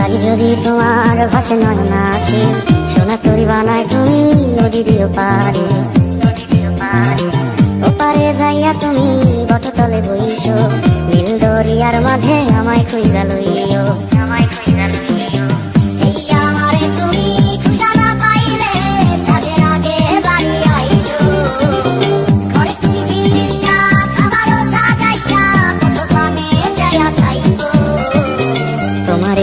লাগে যদি তোমার ভাসে নয় নাকি, সোনা তরি বানায় তুমি নদী দিও পারে ওপারে যাইয়া তুমি বটতলে বইছো নীল দরিয়ার মাঝে আমায় খুঁজা লইও।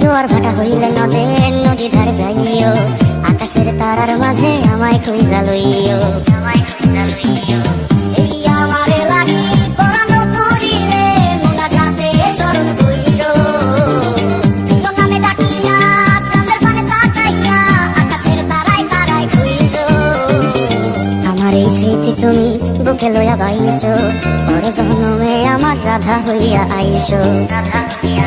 জোয়ার ভাটা হইলে নদে নদী ধারে যাইও। আকাশের তারার মাঝে আমায় খুঁজা লইও। আমায় খুঁজা লইও। এই আমারে লাগি পরানো করিলে যাতে স্মরণ কইরো প্রিয় নামে ডাকিয়া, চাঁদের পানে তাকাইয়া আকাশের তারায় তারায় খুইজো আমার এই স্মৃতি তুমি বুকে লইয়া বাইছো। জন্মে আমার রাধা হইয়া আইসো। রাধা হইয়া